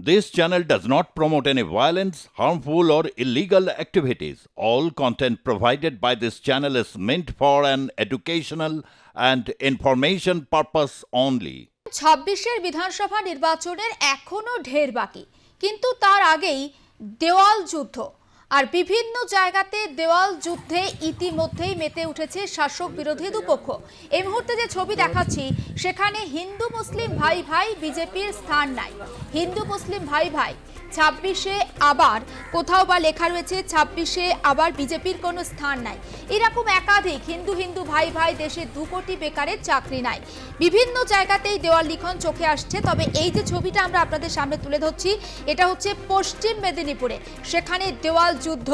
This channel does not promote any violence, harmful, or illegal activities. All content provided by this channel is meant for an educational and information purpose only. ছাব্বিশের বিধানসভা নির্বাচনের এখনও ঢের বাকি কিন্তু তার আগেই দেওয়াল যুদ্ধ আর বিভিন্ন জায়গাতে দেওয়াল যুদ্ধে ইতিমধ্যেই মেতে উঠেছে শাসক বিরোধী দুপক্ষ। এই মুহূর্তে যে ছবি দেখাচ্ছি, সেখানে হিন্দু, মুসলিম ভাই ভাই বিজেপির স্থান নাই। হিন্দু, মুসলিম ভাই ভাই ছাব্বিশে আবার কোথাও বা লেখা রয়েছে, ছাব্বিশে আবার বিজেপির কোনো স্থান নাই। এরকম একাধিক হিন্দু হিন্দু ভাই ভাই দেশে দু কোটি বেকারের চাকরি নাই। বিভিন্ন জায়গাতেই দেওয়াল লিখন চোখে আসছে, তবে এই যে ছবিটা আমরা আপনাদের সামনে তুলে ধরছি, এটা হচ্ছে পশ্চিম মেদিনীপুরে সেখানে দেওয়াল যুদ্ধ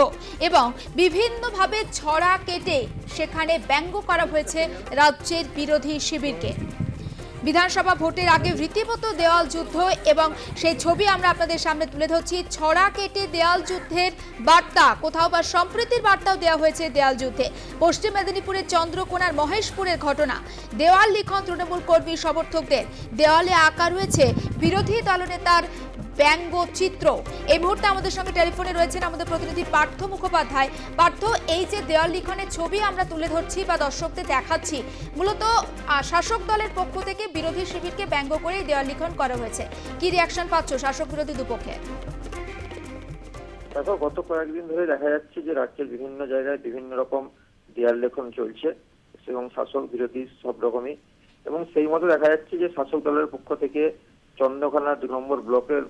এবং বিভিন্নভাবে ছড়া কেটে সেখানে ব্যঙ্গ করা হয়েছে রাজ্যের বিরোধী শিবিরকে। বিধানসভা ভোটের আগে রীতিমতো দেওয়াল যুদ্ধ এবং সেই ছবি আমরা আপনাদের সামনে তুলে ধরছি। ছড়া কেটে দেয়াল যুদ্ধের বার্তা। কোথাও বা সম্প্রীতির বার্তাও দেওয়া হয়েছে দেওয়াল যুদ্ধে। পশ্চিম মেদিনীপুরের চন্দ্রকোনার মহেশপুরের ঘটনা। দেওয়াল লিখন তৃণমূল কর্মী সমর্থকদের। দেওয়ালে আঁকা রয়েছে বিরোধী দলনেতার ব্যঙ্গচিত্র এই মুহূর্তে আমাদের সঙ্গে টেলিফোনে রয়েছেন আমাদের প্রতিনিধি পার্থ মুখোপাধ্যায়। পার্থ, এই যে দেওয়াল লিখনের ছবি আমরা তুলে ধরছি বা দর্শকদের দেখাচ্ছি, মূলত শাসক দলের পক্ষ থেকে বিরোধী শিবিরকে ব্যঙ্গ করে দেওয়াল লিখন করা হয়েছে। কি রিয়াকশন পাচ্ছ শাসক বিরোধী দুপক্ষে? দেখো, গত কয়েকদিন ধরে দেখা যাচ্ছে যে রাজ্যের বিভিন্ন জায়গায় বিভিন্ন রকম দেয়াল লেখন চলছে এবং শাসক বিরোধী সব রকমই। এবং সেই মতো দেখা যাচ্ছে যে শাসক দলের পক্ষ থেকে চন্দ্রখানা দু নম্বর ব্লকের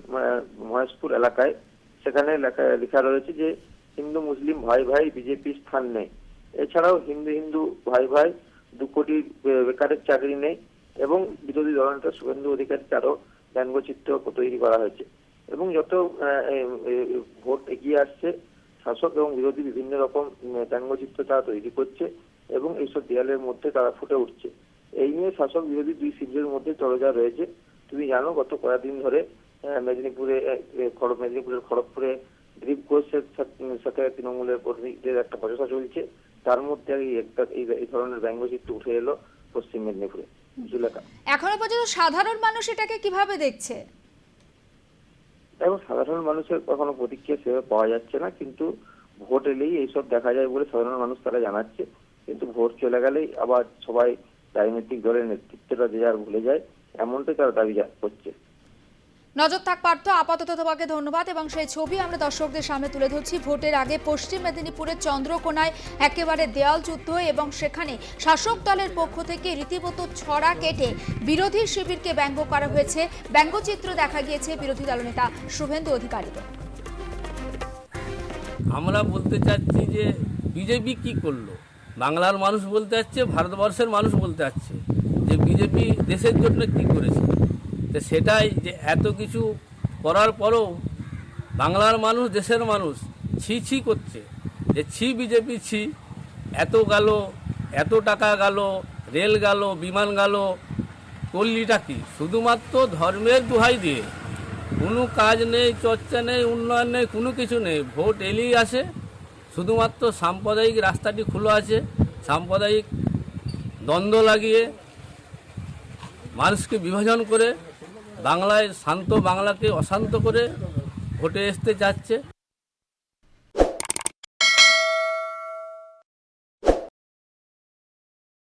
মহেশপুর এলাকায়। সেখানে লেখা রয়েছে যে, হিন্দু, মুসলিম, ভাই ভাই, বিজেপি স্থান নেই। এছাড়াও হিন্দু হিন্দু, ভাই ভাই, দু কোটি বেকারের চাকরি নেই এবং বিরোধী দলনেতা শুভেন্দু অধিকারীকে আরও ব্যঙ্গচিত্র তৈরি করা হয়েছে। এবং যত ভোট এগিয়ে আসছে, শাসক এবং বিরোধী বিভিন্ন রকম ব্যঙ্গচিত্র তারা তৈরি করছে এবং এইসব দেয়ালের মধ্যে তারা ফুটে উঠছে। এই নিয়ে শাসক বিরোধী দুই শিবিরের মধ্যে চলজা রয়েছে। তুমি জানো গত কয়েকদিন ধরে মেদিনীপুরে খড়গ মেদিনীপুরের খড়গপুরে দিলীপ ঘোষের সাথে তৃণমূলের কর্মীদের একটা বচসা চলছে। তার মধ্যে এই একটা এই- ধরনের ব্যঙ্গচিত্র উঠে এলো পশ্চিম মেদিনীপুরে। এখনও পর্যন্ত সাধারণ মানুষ এটাকে কীভাবে দেখছে? সাধারণ মানুষের কখনো প্রতিক্রিয়া সেভাবে পাওয়া যাচ্ছে না কিন্তু ভোট এলেই এইসব দেখা যায় বলে সাধারণ মানুষ তারা জানাচ্ছে। কিন্তু ভোট চলে গেলেই আবার সবাই রাজনৈতিক দলের নেতৃত্বটা যে যার ভুলে যায়। এমনটাই তারা দাবি করছে। নজর থাক পার্থ আপাতত তোমাকে ধন্যবাদ এবং সেই ছবি আমরা দর্শকদের সামনে তুলে ধরছি। ভোটের আগে পশ্চিম মেদিনীপুরের চন্দ্রকোনায় একেবারে দেয়াল যুদ্ধ এবং সেখানে শাসক দলের পক্ষ থেকে রীতিমতো ছড়া কেটে বিরোধী শিবিরকে ব্যঙ্গ করা হয়েছে। ব্যঙ্গচিত্র দেখা গিয়েছে বিরোধী দলনেতা শুভেন্দু অধিকারীকে। আমরা বলতে চাচ্ছি যে বিজেপি কি করল? বাংলার মানুষ বলতে চাচ্ছে ভারতবর্ষের মানুষ বলতে চাচ্ছে যে বিজেপি দেশের জন্য কি করেছে? তো সেটাই যে এত কিছু করার পরও বাংলার মানুষ, দেশের মানুষ ছি ছি করছে। যে ছি বিজেপি ছি, এত গেল, এত টাকা গেল, রেল গেল, বিমান গেল, করলিটা কি? শুধুমাত্র ধর্মের দুহাই দিয়ে। কোনো কাজ নেই, চর্চা নেই, উন্নয়ন নেই, কোনো কিছু নেই। ভোট এলেই আসে। শুধুমাত্র সাম্প্রদায়িক রাস্তাটি খোলা আছে। সাম্প্রদায়িক দ্বন্দ্ব লাগিয়ে মানুষকে বিভাজন করে বাংলায় শান্ত বাংলাকে অশান্ত করে ভোটে আসতে যাচ্ছে।